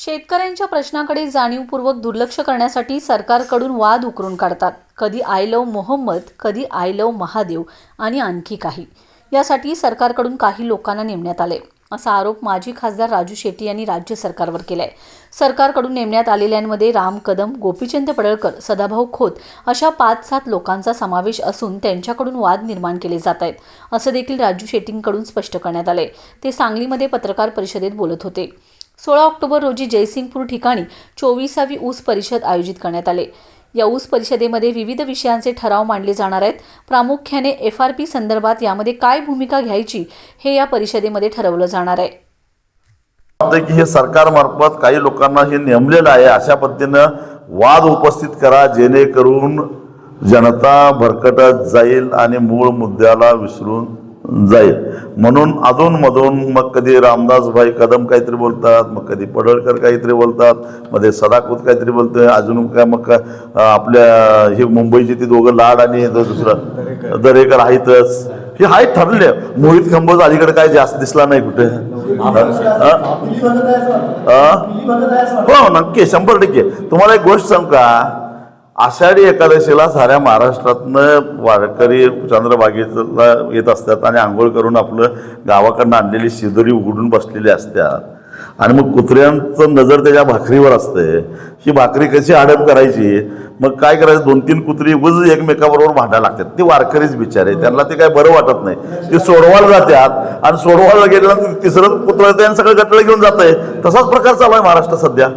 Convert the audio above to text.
शेतकऱ्यांच्या प्रश्नाकडे जाणीवपूर्वक दुर्लक्ष करण्यासाठी सरकारकडून वाद उकरून काढतात. कधी आय लव मोहम्मद कधी आय लव महादेव आणि आणखी काही. यासाठी सरकारकडून काही लोकांना नेमण्यात आले. असा आरोप माजी खासदार राजू शेट्टी यांनी राज्य सरकारवर केलाय. सरकारकडून नेमण्यात आलेल्यांमध्ये राम कदम गोपीचंद पडळकर सदाभाऊ खोत अशा पाच सात लोकांचा समावेश असून त्यांच्याकडून वाद निर्माण केले जात आहेत असं देखील राजू शेट्टींकडून स्पष्ट करण्यात आलंय. ते सांगलीमध्ये पत्रकार परिषदेत बोलत होते. सोळा ऑक्टोबर रोजी जयसिंगपूर ठिकाणी चोवीसावी ऊस परिषद आयोजित करण्यात आले. या ऊस परिषदेमध्ये विविध विषयांचे ठराव मांडले जाणार आहेत. प्रामुख्याने एफ आर पी संदर्भात यामध्ये काय भूमिका घ्यायची हे या परिषदेमध्ये ठरवलं जाणार आहे. की हे सरकारमार्फत काही लोकांना हे नेमलेलं आहे अशा पद्धतीनं वाद उपस्थित करा जेणेकरून जनता भरकटत जाईल आणि मूळ मुद्द्याला विसरून जाईल. म्हणून अधूनमधून मग कधी रामदासभाई कदम काहीतरी बोलतात मग कधी पडळकर काहीतरी बोलतात मध्ये सदाकूत काहीतरी बोलतोय अजून काय मग काय, आपल्या हे मुंबईची ती दोघं लाड आणि दुसरा दरेकर. आहेतच. हे आहेत ठरले. मोहित खंबोज अलीकडे काय जास्त दिसला नाही कुठे? हो नक्की. शंभर टक्के. तुम्हाला एक गोष्ट सांग का? आषाढी एकादशीला साऱ्या महाराष्ट्रातनं वारकरी चंद्रबागेला येत असतात आणि आंघोळ करून आपलं गावाकडनं आणलेली शिदोरी उघडून बसलेली असतात. आणि मग कुत्र्यांचं नजर त्याच्या भाकरीवर असते. ही भाकरी कशी आडप करायची? मग काय करायचं? दोन तीन कुत्री वज एकमेकाबरोबर भांडायला लागतात. ते वारकरीच बिचारे. त्यांना ते काय बरं वाटत नाही. ते सोडवायला जातात आणि सोडवायला गेल्यानंतर तिसरं कुत्र सगळं गटलं घेऊन जात आहे तसाच प्रकार चालू आहे महाराष्ट्रात सध्या.